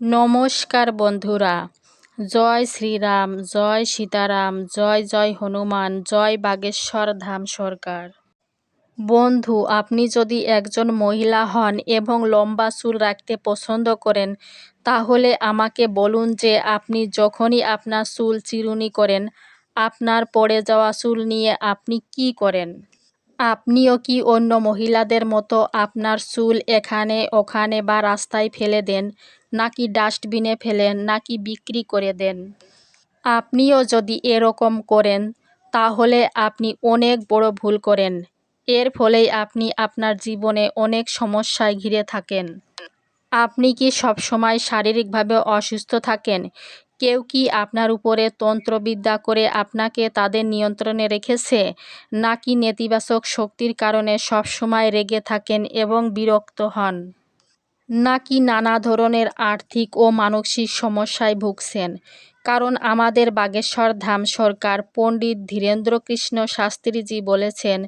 নমস্কার বন্ধুরা। জয় শ্রীরাম, জয় সীতারাম, জয় জয় হনুমান, জয় বাগেশ্বর ধাম সরকার। বন্ধু, আপনি যদি একজন মহিলা হন এবং লম্বা চুল রাখতে পছন্দ করেন, তাহলে আমাকে বলুন যে আপনি যখনই আপনার চুল চিরুনি করেন, আপনার পড়ে যাওয়া চুল নিয়ে আপনি কি করেন? আপনিও কি অন্য মহিলাদের মতো আপনার চুল এখানে, ওখানে বা রাস্তায় ফেলে দেন? নাকি ডাস্টবিনে ফেলেন? নাকি বিক্রি করে দেন? আপনিও যদি এরকম করেন, তাহলে আপনি অনেক বড় ভুল করেন। এর ফলেই আপনি আপনার জীবনে অনেক সমস্যায় ঘিরে থাকেন। আপনি কি সবসময় শারীরিকভাবে অসুস্থ থাকেন? কেউ কি আপনার উপরে তন্ত্রবিদ্যা করে আপনাকে তাদের নিয়ন্ত্রণে রেখেছে? নাকি নেতিবাচক শক্তির কারণে সবসময় রেগে থাকেন এবং বিরক্ত হন? নাকি নানা ধরনের আর্থিক ও মানসিক সমস্যায় ভুগছেন? কারণ আমাদের বাগেশ্বর ধাম সরকার পণ্ডিত ধীরেন্দ্রকৃষ্ণ শাস্ত্রীজি বলেছেন,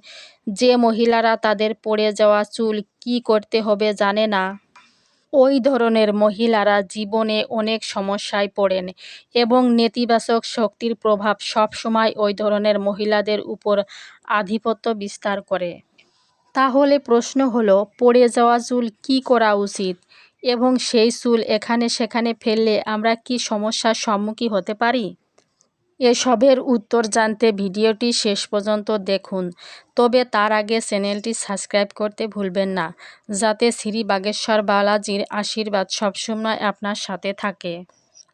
যে মহিলারা তাদের পড়ে যাওয়া চুল কি করতে হবে জানে না। ওই ধরনের মহিলারা জীবনে অনেক সমস্যায় পড়েন এবং নেতিবাচক শক্তির প্রভাব সবসময় ওই ধরনের মহিলাদের উপর আধিপত্য বিস্তার করে। তাহলে প্রশ্ন হলো, পড়ে যাওয়া চুল কি করা উচিত? এবং সেই চুল এখানে সেখানে ফেললে আমরা কি সমস্যার সম্মুখীন হতে পারি? এসবের উত্তর জানতে ভিডিওটি শেষ পর্যন্ত দেখুন। তবে তার আগে চ্যানেলটি সাবস্ক্রাইব করতে ভুলবেন না, যাতে শ্রী বাগেশ্বর বালাজির আশীর্বাদ সবসময় আপনার সাথে থাকে।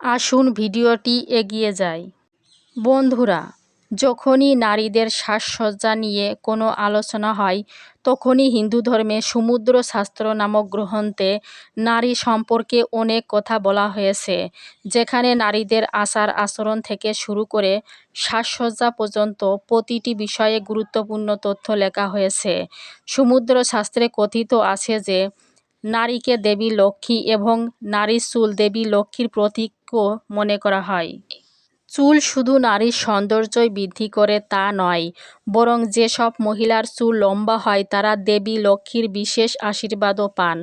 আসুন ভিডিওটি এগিয়ে যায় বন্ধুরা যখনই নারীদের সাজসজ্জা নিয়ে কোনো আলোচনা হয়, তখনই হিন্দু ধর্মে সমুদ্র শাস্ত্র নামক গ্রন্থে নারী সম্পর্কে অনেক কথা বলা হয়েছে, যেখানে নারীদের আচার আচরণ থেকে শুরু করে সাজসজ্জা পর্যন্ত প্রতিটি বিষয়ে গুরুত্বপূর্ণ তথ্য লেখা হয়েছে। সমুদ্র শাস্ত্রে কথিত আছে যে, নারীকে দেবী লক্ষ্মী এবং নারীর চুল দেবী লক্ষ্মীর প্রতীকও মনে করা হয়। চুল শুধু নারীর সৌন্দর্যই বৃদ্ধি করে তা নয়, বরং যেসব মহিলার চুল লম্বা হয় তারা দেবী, লক্ষ্মীর বিশেষ আশীর্বাদও পান।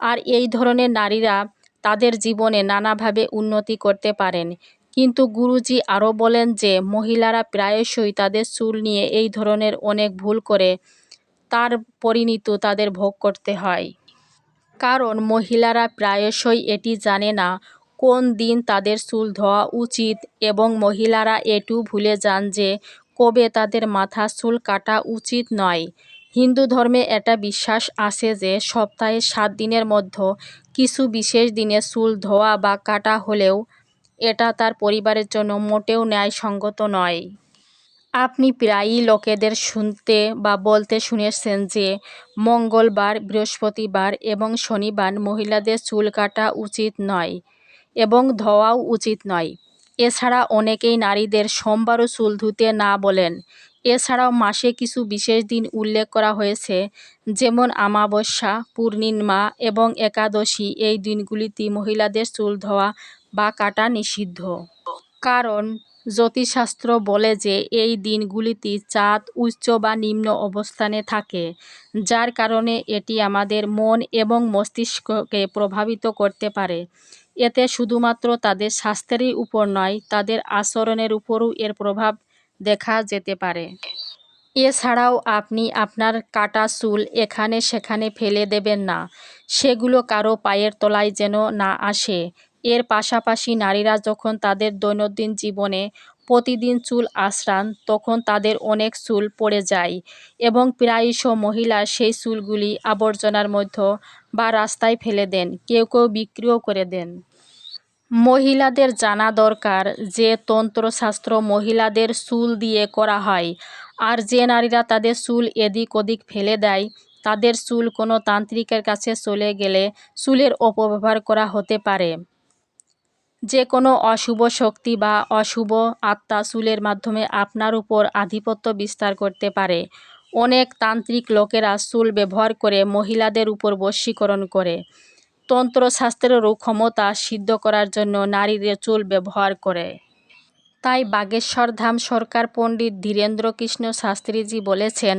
আর এই ধরনের নারীরা তাদের জীবনে নানাভাবে উন্নতি করতে পারেন। কিন্তু গুরুজি আরও বলেন যে, মহিলারা প্রায়শই তাদের চুল নিয়ে এই ধরনের অনেক ভুল করে তার পরিণতি তাদের ভোগ করতে হয়। কারণ মহিলারা প্রায়শই এটি জানে না কোন দিন তাদের চুল ধোয়া উচিত এবং মহিলারা এটু ভুলে যান যে কবে তাদের মাথা চুল কাটা উচিত নয়। হিন্দু ধর্মে এটা বিশ্বাস আছে যে সপ্তাহে সাত দিনের মধ্যে কিছু বিশেষ দিনে চুল ধোয়া বা কাটা হলেও এটা তার পরিবারের জন্য মোটেও ন্যায়সঙ্গত নয়। আপনি প্রায়ই লোকেদের শুনতে বা বলতে শুনেছেন যে মঙ্গলবার, বৃহস্পতিবার এবং শনিবার মহিলাদের চুল কাটা উচিত নয়। এবং ধোয়াও উচিত নয়। এছাড়া অনেকেই নারীদের সোমবারও চুল ধুতে না বলেন। এছাড়াও মাসে কিছু বিশেষ দিন উল্লেখ করা হয়েছে, যেমন আমাবস্যা, পূর্ণিমা এবং একাদশী। এই দিনগুলিতে মহিলাদের চুল ধোয়া বা কাটা নিষিদ্ধ। কারণ জ্যোতিষশাস্ত্র বলে যে এই দিনগুলিতে চাঁদ উচ্চ বা নিম্ন অবস্থানে থাকে, যার কারণে এটি আমাদের মন এবং মস্তিষ্ককে প্রভাবিত করতে পারে। এতে শুধুমাত্র তাদের স্বাস্থ্যেরই উপর নয়, তাদের আচরণের উপরও এর প্রভাব দেখা যেতে পারে। এছাড়াও আপনি আপনার কাটা চুল এখানে সেখানে ফেলে দেবেন না। সেগুলো কারও পায়ের তলায় যেন না আসে। এর পাশাপাশি নারীরা যখন তাদের দৈনন্দিন জীবনে প্রতিদিন চুল আশ্রান, তখন তাদের অনেক চুল পড়ে যায় এবং প্রায়শ মহিলা সেই চুলগুলি আবর্জনার মধ্যে বা রাস্তায় ফেলে দেন, কেউ কেউ বিক্রিও করে দেন। মহিলাদের জানা দরকার যে তন্ত্রশাস্ত্র মহিলাদের চুল দিয়ে করা হয় আর যে নারীরা তাদের চুল এদিক ওদিক ফেলে দেয়, তাদের চুল কোনো তান্ত্রিকের কাছে চলে গেলে চুলের অপব্যবহার করা হতে পারে। যে কোনো অশুভ শক্তি বা অশুভ আত্মা চুলের মাধ্যমে আপনার উপর আধিপত্য বিস্তার করতে পারে। অনেক তান্ত্রিক লোকেরা চুল ব্যবহার করে মহিলাদের উপর বশীকরণ করে। তন্ত্রশাস্ত্রেরও ক্ষমতা সিদ্ধ করার জন্য নারীদের চুল ব্যবহার করে। তাই বাগেশ্বর ধাম সরকার পণ্ডিত ধীরেন্দ্র কৃষ্ণ শাস্ত্রীজি বলেছেন,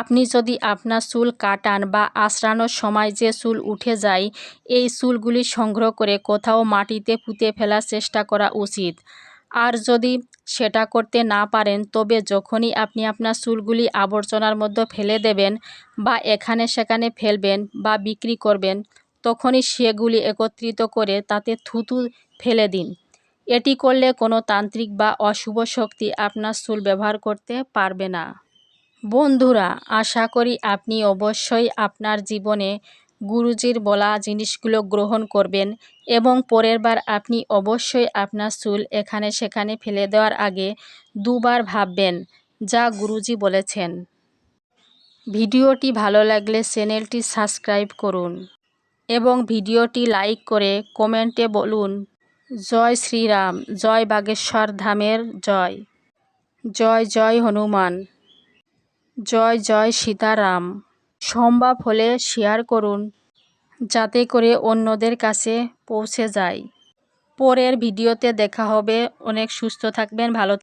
আপনি যদি আপনার চুল কাটান বা আঁচড়ানোর সময় যে চুল উঠে যায়, এই চুলগুলি সংগ্রহ করে কোথাও মাটিতে পুঁতে ফেলার চেষ্টা করা উচিত। আর যদি সেটা করতে না পারেন, তবে যখনই আপনি আপনার চুলগুলি আবর্জনার মধ্যে ফেলে দেবেন বা এখানে সেখানে ফেলবেন বা বিক্রি করবেন, তখনই সেগুলি একত্রিত করে তাতে থুতু ফেলে দিন। এটি করলে কোনো তান্ত্রিক বা অশুভ শক্তি আপনার চুল ব্যবহার করতে পারবে না। বন্ধুরা, আশা করি আপনি অবশ্যই আপনার জীবনে গুরুজির বলা জিনিসগুলো গ্রহণ করবেন এবং পরের বার আপনি অবশ্যই আপনার চুল এখানে সেখানে ফেলে দেওয়ার আগে দুবার ভাববেন যা গুরুজি বলেছেন। ভিডিওটি ভালো লাগলে চ্যানেলটি সাবস্ক্রাইব করুন এবং ভিডিওটি লাইক করে কমেন্টে বলুন জয় শ্রীরাম, জয় বাগেশ্বর ধামের জয়। জয় জয় হনুমান। জয় জয় সীতারাম। সম্ভব হলে শেয়ার করুন, যাতে করে অন্যদের কাছে পৌঁছে যায়। পরের ভিডিওতে দেখা হবে। অনেক সুস্থ থাকবেন, ভালো